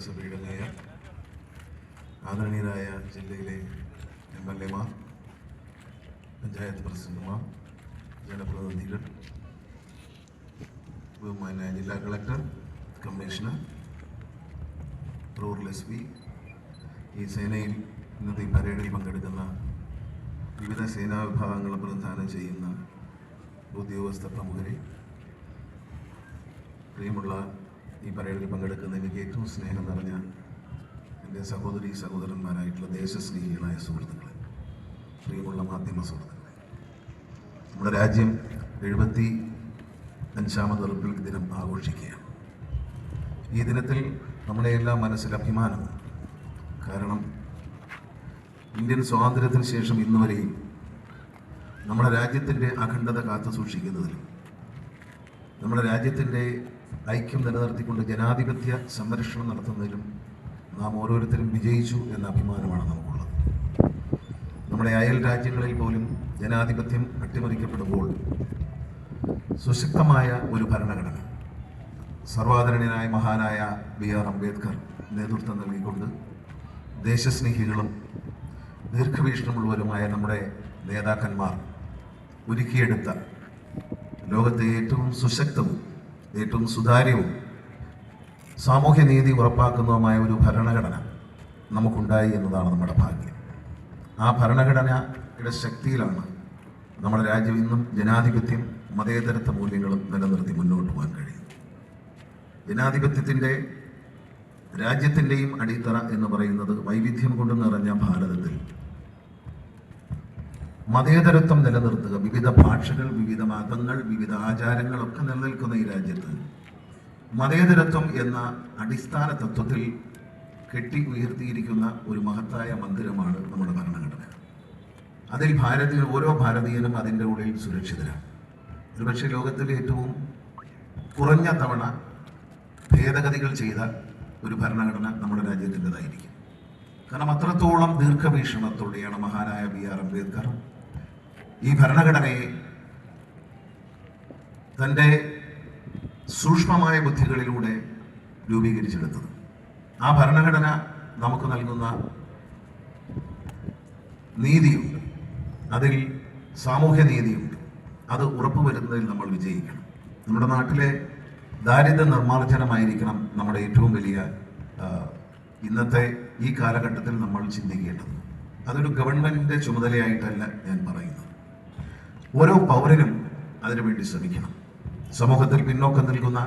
നഗരസഭയുടെ മേയർ ആദരണീയരായ ജില്ലയിലെ എം എൽ എമാർ പഞ്ചായത്ത് പ്രസിഡന്റുമാർ ജനപ്രതിനിധികൾ ബഹുമാന ജില്ലാ collector commissioner rural S P ഈ സേനയിൽ ഇന്നത്തെ ഈ പരേഡിൽ പങ്കെടുക്കുന്ന വിവിധ സേനാ വിഭാഗങ്ങൾ പ്രധാനം ചെയ്യുന്ന ഉദ്യോഗസ്ഥ പ്രമുഖരെ പ്രിയമുള്ള ഈ പരേഡിൽ പങ്കെടുക്കുന്ന എനിക്ക് ഏറ്റവും സ്നേഹം നിറഞ്ഞ എന്റെ സഹോദരി സഹോദരന്മാരായിട്ടുള്ള ദേശസ്നേഹികളായ സുഹൃത്തുക്കളെ പ്രിയമുള്ള മാധ്യമ സുഹൃത്തുക്കളെ. നമ്മുടെ രാജ്യം എഴുപത്തി അഞ്ചാമത് റിപ്പബ്ലിക് ദിനം ആഘോഷിക്കുകയാണ്. ഈ ദിനത്തിൽ നമ്മുടെ എല്ലാം മനസ്സിൽ അഭിമാനമാണ് കാരണം ഇന്ത്യൻ സ്വാതന്ത്ര്യത്തിന് ശേഷം ഇന്ന് വരെയും നമ്മുടെ രാജ്യത്തിന്റെ അഖണ്ഡത കാത്തു സൂക്ഷിക്കുന്നതിലും നമ്മുടെ രാജ്യത്തിന്റെ ഐക്യം നിലനിർത്തിക്കൊണ്ട് ജനാധിപത്യ സംരക്ഷണം നടത്തുന്നതിലും നാം ഓരോരുത്തരും വിജയിച്ചു എന്ന അഭിമാനമാണ് നമുക്കുള്ളത്. നമ്മുടെ അയൽ രാജ്യങ്ങളിൽ പോലും ജനാധിപത്യം അട്ടിമറിക്കപ്പെടുമ്പോൾ സുശക്തമായ ഒരു ഭരണഘടന സർവാദരണീയനായ മഹാനായ ബി ആർ അംബേദ്കർ നേതൃത്വം നൽകിക്കൊണ്ട് ദേശസ്നേഹികളും ദീർഘവീക്ഷണമുള്ളവരുമായ നമ്മുടെ നേതാക്കന്മാർ ഒരുക്കിയെടുത്ത ലോകത്തെ ഏറ്റവും സുശക്തവും ഏറ്റവും സുതാര്യവും സാമൂഹ്യനീതി ഉറപ്പാക്കുന്നതുമായ ഒരു ഭരണഘടന നമുക്കുണ്ടായി എന്നതാണ് നമ്മുടെ ഭാഗ്യം. ആ ഭരണഘടനയുടെ ശക്തിയിലാണ് നമ്മുടെ രാജ്യം ഇന്നും ജനാധിപത്യം മതേതരത്വ മൂല്യങ്ങളും നിലനിർത്തി മുന്നോട്ട് പോകാൻ കഴിയും ജനാധിപത്യത്തിന്റെ രാജ്യത്തിന്റെയും അടിത്തറ എന്ന് പറയുന്നത് വൈവിധ്യം കൊണ്ട് നിറഞ്ഞ ഭാരതത്തിൽ മതേതരത്വം നിലനിർത്തുക. വിവിധ ഭാഷകൾ വിവിധ മതങ്ങൾ വിവിധ ആചാരങ്ങളൊക്കെ നിലനിൽക്കുന്ന ഈ രാജ്യത്ത് മതേതരത്വം എന്ന അടിസ്ഥാന തത്വത്തിൽ കെട്ടി ഉയർത്തിയിരിക്കുന്ന ഒരു മഹത്തായ മന്ദിരമാണ് നമ്മുടെ ഭരണഘടന. അതിൽ ഭാരതീയ ഓരോ ഭാരതീയനും അതിന്റെ ഉള്ളിൽ സുരക്ഷിതരാണ്. ഒരുപക്ഷെ ലോകത്തിലെ ഏറ്റവും കുറഞ്ഞ തവണ ഭേദഗതികൾ ചെയ്ത ഒരു ഭരണഘടന നമ്മുടെ രാജ്യത്തിന്റെതായിരിക്കും. കാരണം അത്രത്തോളം ദീർഘവീക്ഷണത്തോടെയാണ് മഹാനായ ബി ആർ അംബേദ്കർ ഈ ഭരണഘടനയെ തന്റെ സൂക്ഷ്മമായ ബുദ്ധികളിലൂടെ രൂപീകരിച്ചെടുത്തത്. ആ ഭരണഘടന നമുക്ക് നൽകുന്ന നീതിയുണ്ട്. അതിൽ സാമൂഹ്യ നീതിയുണ്ട്. അത് ഉറപ്പുവരുന്നതിൽ നമ്മൾ വിജയിക്കണം. നമ്മുടെ നാട്ടിലെ ദാരിദ്ര്യ നിർമ്മാർജനമായിരിക്കണം നമ്മുടെ ഏറ്റവും വലിയ ഇന്നത്തെ ഈ കാലഘട്ടത്തിൽ നമ്മൾ ചിന്തിക്കേണ്ടത്. അതൊരു ഗവൺമെന്റിന്റെ ചുമതലയായിട്ടല്ല ഞാൻ പറയുന്നത്. ഓരോ പൗരനും അതിനുവേണ്ടി ശ്രമിക്കണം. സമൂഹത്തിൽ പിന്നോക്കം നിൽക്കുന്ന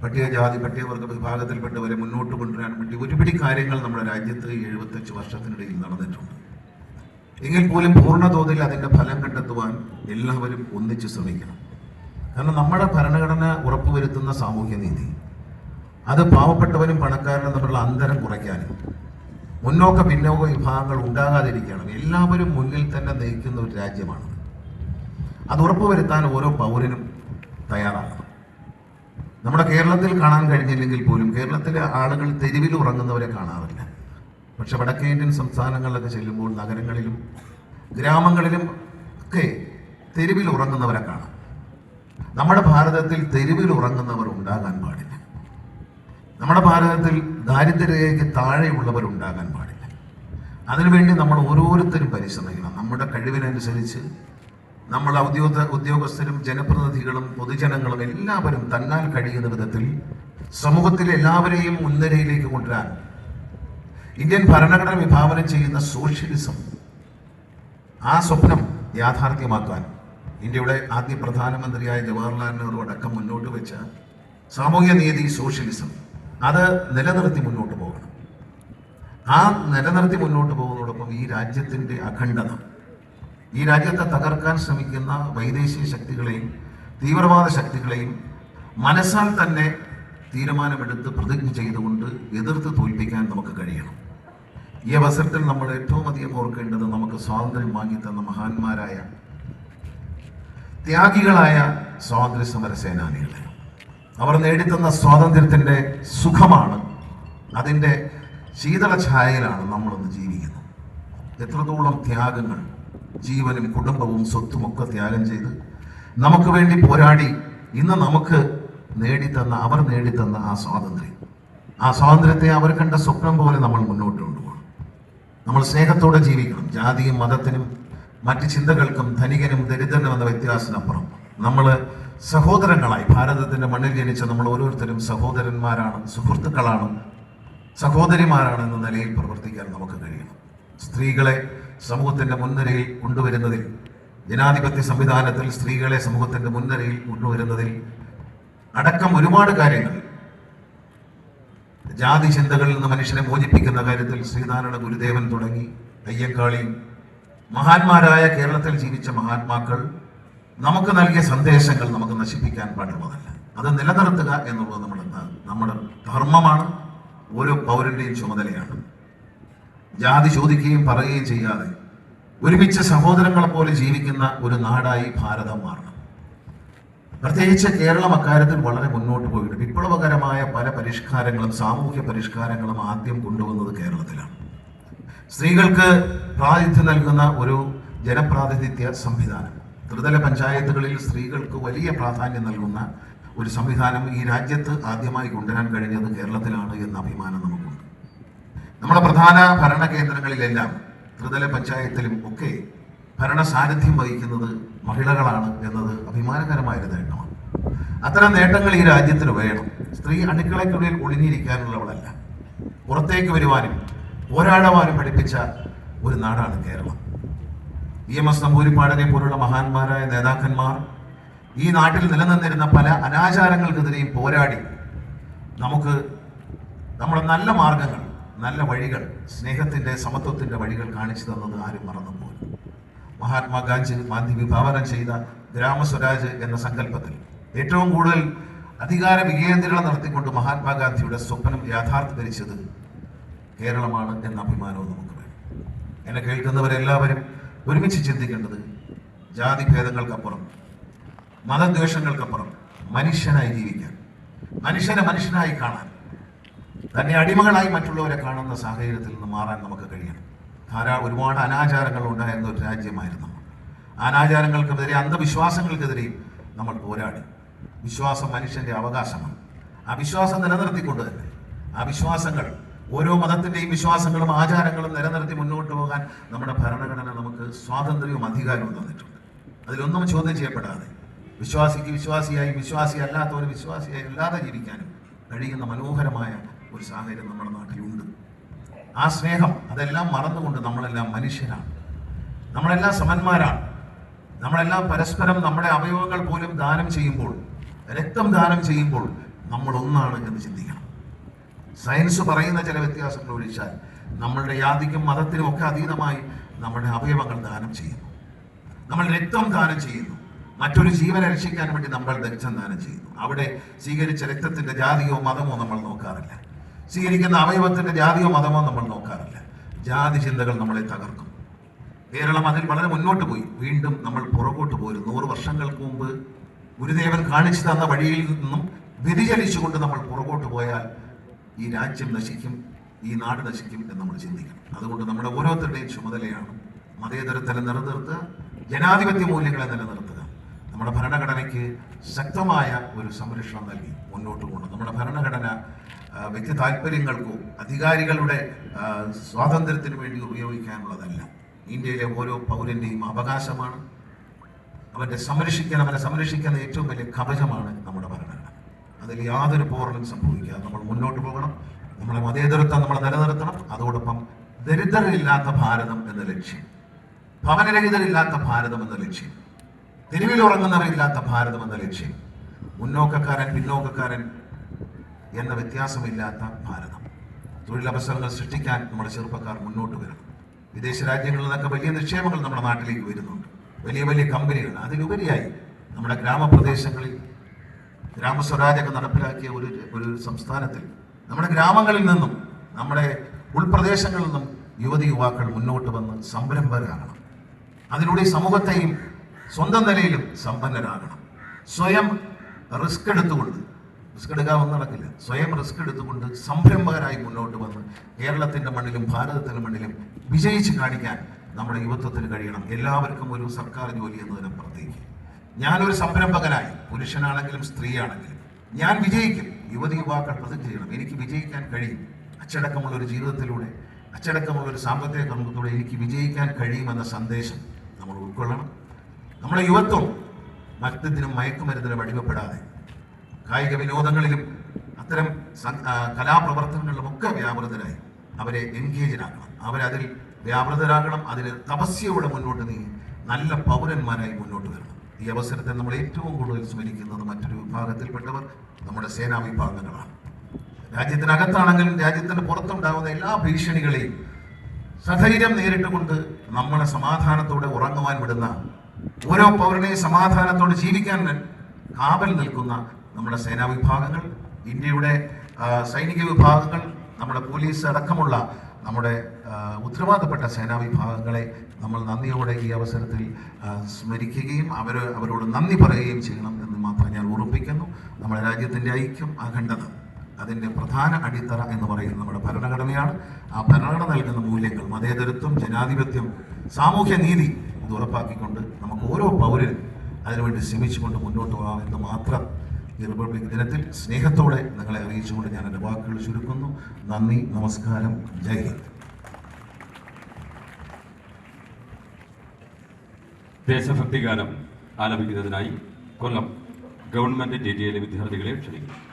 പട്ടികജാതി പട്ടികവർഗ വിഭാഗത്തിൽപ്പെട്ടവരെ മുന്നോട്ട് കൊണ്ടുവരാൻ വേണ്ടി ഒരുപിടി കാര്യങ്ങൾ നമ്മുടെ രാജ്യത്ത് എഴുപത്തഞ്ച് വർഷത്തിനിടയിൽ നടന്നിട്ടുണ്ട്. എങ്കിൽ പോലും പൂർണ തോതിൽ അതിന്റെ ഫലം കണ്ടെത്തുവാൻ എല്ലാവരും ഒന്നിച്ച് ശ്രമിക്കണം. കാരണം നമ്മുടെ ഭരണഘടന ഉറപ്പുവരുത്തുന്ന സാമൂഹ്യ നീതി അത് പാവപ്പെട്ടവനും പണക്കാരനും തമ്മിലുള്ള അന്തരം കുറയ്ക്കാനും മുന്നോക്ക പിന്നോക്ക വിഭാഗങ്ങൾ ഉണ്ടാകാതിരിക്കണം എല്ലാവരും മുന്നിൽ തന്നെ നയിക്കുന്ന ഒരു രാജ്യമാണ്. അത് ഉറപ്പുവരുത്താൻ ഓരോ പൗരനും തയ്യാറാകണം നമ്മുടെ കേരളത്തിൽ കാണാൻ കഴിഞ്ഞില്ലെങ്കിൽ പോലും കേരളത്തിലെ ആളുകൾ തെരുവിൽ ഉറങ്ങുന്നവരെ കാണാറില്ല. പക്ഷെ വടക്കേ ഇന്ത്യൻ സംസ്ഥാനങ്ങളിലൊക്കെ ചെല്ലുമ്പോൾ നഗരങ്ങളിലും ഗ്രാമങ്ങളിലും ഒക്കെ തെരുവിൽ ഉറങ്ങുന്നവരെ കാണാം. നമ്മുടെ ഭാരതത്തിൽ തെരുവിൽ ഉറങ്ങുന്നവർ ഉണ്ടാകാൻ പാടില്ല. നമ്മുടെ ഭാരതത്തിൽ ദാരിദ്ര്യരേഖയ്ക്ക് താഴെയുള്ളവർ ഉണ്ടാകാൻ പാടില്ല. അതിനുവേണ്ടി നമ്മൾ ഓരോരുത്തരും പരിശ്രമിക്കണം. നമ്മുടെ കഴിവിനനുസരിച്ച് നമ്മൾ ഔദ്യോഗ ഉദ്യോഗസ്ഥരും ജനപ്രതിനിധികളും പൊതുജനങ്ങളും എല്ലാവരും തന്നാൽ കഴിയുന്ന വിധത്തിൽ സമൂഹത്തിലെ എല്ലാവരെയും മുൻനിരയിലേക്ക് കൊണ്ടുവരാൻ ഇന്ത്യൻ ഭരണഘടന വിഭാവനം ചെയ്യുന്ന സോഷ്യലിസം ആ സ്വപ്നം യാഥാർത്ഥ്യമാക്കാൻ ഇന്ത്യയുടെ ആദ്യ പ്രധാനമന്ത്രിയായ ജവഹർലാൽ നെഹ്റു അടക്കം മുന്നോട്ട് വെച്ച സാമൂഹ്യ നീതി സോഷ്യലിസം അത് നിലനിർത്തി മുന്നോട്ട് പോകണം. ആ നിലനിർത്തി മുന്നോട്ട് പോകുന്നതോടൊപ്പം ഈ രാജ്യത്തിന്റെ അഖണ്ഡത ഈ രാജ്യത്തെ തകർക്കാൻ ശ്രമിക്കുന്ന വൈദേശിക ശക്തികളെയും തീവ്രവാദ ശക്തികളെയും മനസ്സാൽ തന്നെ തീരുമാനമെടുത്ത് പ്രതിജ്ഞ ചെയ്തുകൊണ്ട് എതിർത്ത് തോൽപ്പിക്കാൻ നമുക്ക് കഴിയണം. ഈ അവസരത്തിൽ നമ്മൾ ഏറ്റവും അധികം ഓർക്കേണ്ടത് നമുക്ക് സ്വാതന്ത്ര്യം വാങ്ങിത്തന്ന മഹാന്മാരായ ത്യാഗികളായ സ്വാതന്ത്ര്യ സമര സേനാനികളെ അവർ നേടിത്തന്ന സ്വാതന്ത്ര്യത്തിന്റെ സുഖമാണ്. അതിന്റെ ശീതള ഛായയിലാണ് നമ്മളൊന്ന് ജീവിക്കുന്നത്. എത്രത്തോളം ത്യാഗങ്ങൾ ജീവനും കുടുംബവും സ്വത്തും ഒക്കെ ത്യാഗം ചെയ്ത് നമുക്ക് വേണ്ടി പോരാടി ഇന്ന് നമുക്ക് നേടിത്തന്ന അവർ നേടിത്തന്ന ആ സ്വാതന്ത്ര്യം. ആ സ്വാതന്ത്ര്യത്തെ അവർ കണ്ട സ്വപ്നം പോലെ നമ്മൾ മുന്നോട്ട് കൊണ്ടുപോകണം. നമ്മൾ സ്നേഹത്തോടെ ജീവിക്കണം. ജാതിയും മതത്തിനും മറ്റ് ചിന്തകൾക്കും ധനികനും ദരിദ്രനും എന്ന വ്യത്യാസത്തിനപ്പുറം നമ്മൾ സഹോദരങ്ങളായി ഭാരതത്തിന്റെ മണ്ണിൽ ജനിച്ച നമ്മൾ ഓരോരുത്തരും സഹോദരന്മാരാണ് സുഹൃത്തുക്കളാണ് സഹോദരിമാരാണ് എന്ന നിലയിൽ പ്രവർത്തിക്കാൻ നമുക്ക് കഴിയണം. സ്ത്രീകളെ സമൂഹത്തിന്റെ മുൻനിരയിൽ കൊണ്ടുവരുന്നതിൽ ജനാധിപത്യ സംവിധാനത്തിൽ സ്ത്രീകളെ സമൂഹത്തിന്റെ മുൻനിരയിൽ കൊണ്ടുവരുന്നതിൽ അടക്കം ഒരുപാട് കാര്യങ്ങൾ. ജാതി ചിന്തകളിൽ നിന്ന് മനുഷ്യനെ മോചിപ്പിക്കുന്ന കാര്യത്തിൽ ശ്രീനാരായണ ഗുരുദേവൻ തുടങ്ങി അയ്യങ്കാളി മഹാന്മാരായ കേരളത്തിൽ ജീവിച്ച മഹാത്മാക്കൾ നമുക്ക് നൽകിയ സന്ദേശങ്ങൾ നമുക്ക് നശിപ്പിക്കാൻ പാടുള്ളതല്ല. അത് നിലനിർത്തുക എന്നുള്ളത് നമ്മുടെ നമ്മുടെ ധർമ്മമാണ്. ഓരോ പൗരന്റെയും ചുമതലയാണ്. ജാതി ചോദിക്കുകയും പറയുകയും ചെയ്യാതെ ഒരുമിച്ച് സഹോദരങ്ങളെ പോലെ ജീവിക്കുന്ന ഒരു നാടായി ഭാരതം മാറണം. പ്രത്യേകിച്ച് കേരളം അക്കാര്യത്തിൽ വളരെ മുന്നോട്ട് പോയിട്ടുണ്ട്. വിപ്ലവകരമായ പല പരിഷ്കാരങ്ങളും സാമൂഹ്യ പരിഷ്കാരങ്ങളും ആദ്യം കൊണ്ടുവന്നത് കേരളത്തിലാണ്. സ്ത്രീകൾക്ക് പ്രാതിനിധ്യം നൽകുന്ന ഒരു ജനപ്രാതിനിധ്യ സംവിധാനം. ത്രിതല പഞ്ചായത്തുകളിൽ സ്ത്രീകൾക്ക് വലിയ പ്രാധാന്യം നൽകുന്ന ഒരു സംവിധാനം ഈ രാജ്യത്ത് ആദ്യമായി കൊണ്ടുവരാൻ കഴിഞ്ഞത് കേരളത്തിലാണ് എന്ന അഭിമാനം നമുക്കുണ്ട് നമ്മുടെ പ്രധാന ഭരണ കേന്ദ്രങ്ങളിലെല്ലാം ത്രിതല പഞ്ചായത്തിലും ഒക്കെ ഭരണ സാന്നിധ്യം വഹിക്കുന്നത് മഹിളകളാണ് എന്നത് അഭിമാനകരമായ ഒരു നേട്ടമാണ്. അത്തരം നേട്ടങ്ങൾ ഈ രാജ്യത്തിന് വേണം. സ്ത്രീ അടുക്കളയ്ക്കുള്ളിൽ ഒളിഞ്ഞിരിക്കാനുള്ളവളല്ല. പുറത്തേക്ക് വരുവാനും പോരാടുവാനും പഠിപ്പിച്ച ഒരു നാടാണ് കേരളം. ഇ എം എസ് നമ്പൂരിപ്പാടനെ പോലുള്ള മഹാന്മാരായ നേതാക്കന്മാർ ഈ നാട്ടിൽ നിലനിന്നിരുന്ന പല അനാചാരങ്ങൾക്കെതിരെയും പോരാടി നമുക്ക് നമ്മുടെ നല്ല മാർഗങ്ങൾ നല്ല വഴികൾ സ്നേഹത്തിന്റെ സമത്വത്തിന്റെ വഴികൾ കാണിച്ചു തന്നത് ആരും മറന്നുപോയി. മഹാത്മാഗാന്ധി ഗാന്ധി വിഭാവനം ചെയ്ത ഗ്രാമസ്വരാജ് എന്ന സങ്കല്പത്തിൽ ഏറ്റവും കൂടുതൽ അധികാര വികേന്ദ്രീകരണം നടത്തിക്കൊണ്ട് മഹാത്മാഗാന്ധിയുടെ സ്വപ്നം യാഥാർത്ഥ്യകരിച്ചത് കേരളമാണ് എന്ന അഭിമാനവും നമുക്ക് വേണം. എന്നെ കേൾക്കുന്നവരെല്ലാവരും ഒരുമിച്ച് ചിന്തിക്കേണ്ടത് ജാതി ഭേദങ്ങൾക്കപ്പുറം മതദ്വേഷങ്ങൾക്കപ്പുറം മനുഷ്യനായി ജീവിക്കാൻ മനുഷ്യനെ മനുഷ്യനായി കാണാൻ തന്നെ അടിമകളായി മറ്റുള്ളവരെ കാണുന്ന സാഹചര്യത്തിൽ നിന്ന് മാറാൻ നമുക്ക് കഴിയണം. ധാരാ ഒരുപാട് അനാചാരങ്ങൾ ഉണ്ടായിരുന്ന ഒരു രാജ്യമായിരുന്നു. അനാചാരങ്ങൾക്കെതിരെ അന്ധവിശ്വാസങ്ങൾക്കെതിരെയും നമ്മൾ പോരാടി. വിശ്വാസം മനുഷ്യന്റെ അവകാശമാണ്. ആ വിശ്വാസം നിലനിർത്തിക്കൊണ്ട് തന്നെ. ആ വിശ്വാസങ്ങൾ ഓരോ മതത്തിന്റെയും വിശ്വാസങ്ങളും ആചാരങ്ങളും നിലനിർത്തി മുന്നോട്ട് പോകാൻ നമ്മുടെ ഭരണഘടന നമുക്ക് സ്വാതന്ത്ര്യവും അധികാരവും തന്നിട്ടുണ്ട്. അതിലൊന്നും ചോദ്യം ചെയ്യപ്പെടാതെ വിശ്വാസിക്ക് വിശ്വാസിയായി വിശ്വാസി അല്ലാത്തവർ വിശ്വാസിയായി അല്ലാതെ ജീവിക്കാനും കഴിയുന്ന മനോഹരമായ ഒരു സാഹചര്യം നമ്മുടെ നാട്ടിലുണ്ട്. ആ സ്നേഹം അതെല്ലാം മറന്നുകൊണ്ട് നമ്മളെല്ലാം മനുഷ്യരാണ്. നമ്മളെല്ലാം സമന്മാരാണ്. നമ്മളെല്ലാം പരസ്പരം നമ്മുടെ അവയവങ്ങൾ പോലും ദാനം ചെയ്യുമ്പോൾ രക്തം ദാനം ചെയ്യുമ്പോൾ നമ്മൾ ഒന്നാണ് എന്ന് ചിന്തിക്കണം. സയൻസ് പറയുന്ന ചില വ്യത്യാസങ്ങൾ ഒഴിച്ചാൽ നമ്മളുടെ യാതിക്കും മതത്തിനും ഒക്കെ അതീതമായി നമ്മുടെ അവയവങ്ങൾ ദാനം ചെയ്യുന്നു. നമ്മൾ രക്തം ദാനം ചെയ്യുന്നു. മറ്റൊരു ജീവനെ രക്ഷിക്കാൻ വേണ്ടി നമ്മൾ രക്തം ദാനം ചെയ്യുന്നു. അവിടെ സ്വീകരിച്ച രക്തത്തിന്റെ ജാതിയോ മതമോ നമ്മൾ നോക്കാറില്ല. സ്വീകരിക്കുന്ന അവയവത്തിന്റെ ജാതിയോ മതമോ നമ്മൾ നോക്കാറില്ല. ജാതി ചിന്തകൾ നമ്മളെ തകർക്കും. കേരളം അതിൽ വളരെ മുന്നോട്ട് പോയി. വീണ്ടും നമ്മൾ പുറകോട്ട് പോയി നൂറ് വർഷങ്ങൾക്ക് മുമ്പ് ഗുരുദേവൻ കാണിച്ചു തന്ന വഴിയിൽ നിന്നും വ്യതിചലിച്ചുകൊണ്ട് നമ്മൾ പുറകോട്ട് പോയാൽ ഈ രാജ്യം നശിക്കും ഈ നാട് നശിക്കും എന്ന് നമ്മൾ ചിന്തിക്കണം. അതുകൊണ്ട് നമ്മുടെ ഓരോരുത്തരുടെയും ചുമതലയാണ് മതേതരത്തല നിലനിർത്തുക ജനാധിപത്യ മൂല്യങ്ങളെ നിലനിർത്തുക. നമ്മുടെ ഭരണഘടനയ്ക്ക് ശക്തമായ ഒരു സംരക്ഷണം നൽകി. മുന്നോട്ട് പോകണം നമ്മുടെ ഭരണഘടന വ്യക്തി താല്പര്യങ്ങൾക്കോ അധികാരികളുടെ സ്വാതന്ത്ര്യത്തിന് വേണ്ടി ഉപയോഗിക്കാനുള്ളതല്ല. ഇന്ത്യയിലെ ഓരോ പൗരന്റെയും അവകാശമാണ്. അവന്റെ സംരക്ഷിക്കാൻ അവനെ സംരക്ഷിക്കുന്ന ഏറ്റവും വലിയ കവചമാണ് നമ്മുടെ ഭരണഘടന. അതിൽ യാതൊരു പോറലും സംഭവിക്കാതെ നമ്മൾ മുന്നോട്ട് പോകണം. നമ്മളെ മതേതരത്വം നമ്മൾ നിലനിർത്തണം. അതോടൊപ്പം ദരിദ്രരില്ലാത്ത ഭാരതം എന്ന ലക്ഷ്യം ഭവനരഹിതരില്ലാത്ത ഭാരതം എന്ന ലക്ഷ്യം തെരുവിലുറങ്ങുന്നവരില്ലാത്ത ഭാരതം എന്ന ലക്ഷ്യം മുന്നോക്കക്കാരൻ പിന്നോക്കക്കാരൻ എന്ന വ്യത്യാസമില്ലാത്ത ഭാരതം. തൊഴിലവസരങ്ങൾ സൃഷ്ടിക്കാൻ നമ്മുടെ ചെറുപ്പക്കാർ മുന്നോട്ട് വരണം. വിദേശ രാജ്യങ്ങളിൽ നിന്നൊക്കെ വലിയ നിക്ഷേപങ്ങൾ നമ്മുടെ നാട്ടിലേക്ക് വരുന്നുണ്ട്. വലിയ വലിയ കമ്പനികൾ. അതിലുപരിയായി നമ്മുടെ ഗ്രാമപ്രദേശങ്ങളിൽ ഗ്രാമസ്വരാജൊക്കെ നടപ്പിലാക്കിയ ഒരു ഒരു സംസ്ഥാനത്തിൽ നമ്മുടെ ഗ്രാമങ്ങളിൽ നിന്നും നമ്മുടെ ഉൾപ്രദേശങ്ങളിൽ നിന്നും യുവതി യുവാക്കൾ മുന്നോട്ട് വന്ന് സംരംഭകരാകണം. അതിലൂടെ സമൂഹത്തെയും സ്വന്തം നിലയിലും സമ്പന്നരാകണം. സ്വയം റിസ്ക് എടുത്തുകൊണ്ട് റിസ്ക് എടുക്കാമെന്ന് നടക്കില്ല. സ്വയം റിസ്ക് എടുത്തുകൊണ്ട് സംരംഭകരായി മുന്നോട്ട് വന്ന് കേരളത്തിന്റെ മണ്ണിലും ഭാരതത്തിന്റെ മണ്ണിലും വിജയിച്ച് കാണിക്കാൻ നമ്മുടെ യുവത്വത്തിന് കഴിയണം. എല്ലാവർക്കും ഒരു സർക്കാർ ജോലി എന്നതിനപ്പുറത്തേക്ക് ഞാനൊരു സംരംഭകനായി പുരുഷനാണെങ്കിലും സ്ത്രീയാണെങ്കിലും ഞാൻ വിജയിക്കും. യുവതി യുവാക്കൾ പ്രതിജ്ഞ ചെയ്യണം. എനിക്ക് വിജയിക്കാൻ കഴിയും. അച്ചടക്കമുള്ള ഒരു ജീവിതത്തിലൂടെ അച്ചടക്കമുള്ള ഒരു സാമ്പത്തിക കർമ്മത്തിലൂടെ എനിക്ക് വിജയിക്കാൻ കഴിയുമെന്ന സന്ദേശം നമ്മൾ ഉൾക്കൊള്ളണം. നമ്മുടെ യുവത്വം മറ്റത്തിനും മയക്കുമരുന്നിനും അടിമപ്പെടാതെ കായിക വിനോദങ്ങളിലും അത്തരം കലാപ്രവർത്തനങ്ങളിലും ഒക്കെ വ്യാപൃതരായി. അവരെ എൻഗേജിനാക്കണം അവരതിൽ വ്യാപൃതരാകണം. അതിന് തപസ്യയോടെ മുന്നോട്ട് നീങ്ങി നല്ല പൗരന്മാരായി മുന്നോട്ട് വരണം. ഈ അവസരത്തെ നമ്മൾ ഏറ്റവും കൂടുതൽ സ്മരിക്കുന്നത് മറ്റൊരു വിഭാഗത്തിൽപ്പെട്ടവർ നമ്മുടെ സേനാ വിഭാഗങ്ങളാണ്. രാജ്യത്തിനകത്താണെങ്കിലും രാജ്യത്തിന് പുറത്തുണ്ടാകുന്ന എല്ലാ ഭീഷണികളെയും സധൈര്യം നേരിട്ടുകൊണ്ട് നമ്മളെ സമാധാനത്തോടെ ഉറങ്ങുവാൻ വിടുന്ന ഓരോ പൗരനെയും സമാധാനത്തോടെ ജീവിക്കാൻ കാവൽ നിൽക്കുന്ന നമ്മുടെ സേനാ വിഭാഗങ്ങൾ ഇന്ത്യയുടെ സൈനിക വിഭാഗങ്ങൾ നമ്മുടെ പോലീസ് അടക്കമുള്ള നമ്മുടെ ഉത്തരവാദപ്പെട്ട സേനാ വിഭാഗങ്ങളെ നമ്മൾ നന്ദിയോടെ ഈ അവസരത്തിൽ സ്മരിക്കുകയും അവർ അവരോട് നന്ദി പറയുകയും ചെയ്യണം എന്ന് മാത്രം ഞാൻ ഓർമ്മിപ്പിക്കുന്നു. നമ്മുടെ രാജ്യത്തിന്റെ ഐക്യം അഖണ്ഡത അതിന്റെ പ്രധാന അടിത്തറ എന്ന് പറയുന്നത് നമ്മുടെ ഭരണഘടനയാണ്. ആ ഭരണഘടന നൽകുന്ന മൂല്യങ്ങൾ മതേതരത്വം ജനാധിപത്യം സാമൂഹ്യ നീതി ഇത് ഉറപ്പാക്കിക്കൊണ്ട് നമുക്ക് ഓരോ പൗരനും അതിനുവേണ്ടി ശ്രമിച്ചുകൊണ്ട് മുന്നോട്ട് പോകാം എന്ന് മാത്രം ഈ റിപ്പബ്ലിക് ദിനത്തിൽ സ്നേഹത്തോടെ നിങ്ങളെ അറിയിച്ചുകൊണ്ട് ഞാൻ എന്റെ വാക്കുകൾ ചുരുക്കുന്നു. നന്ദി നമസ്കാരം ജയ് ഹിന്ദ്. ദേശഭക്തി ഗാനം ആലപിക്കുന്നതിനായി കൊല്ലം ഗവൺമെന്റ് ടി ടിയിലെ വിദ്യാർത്ഥികളെ ക്ഷണിക്കുന്നു.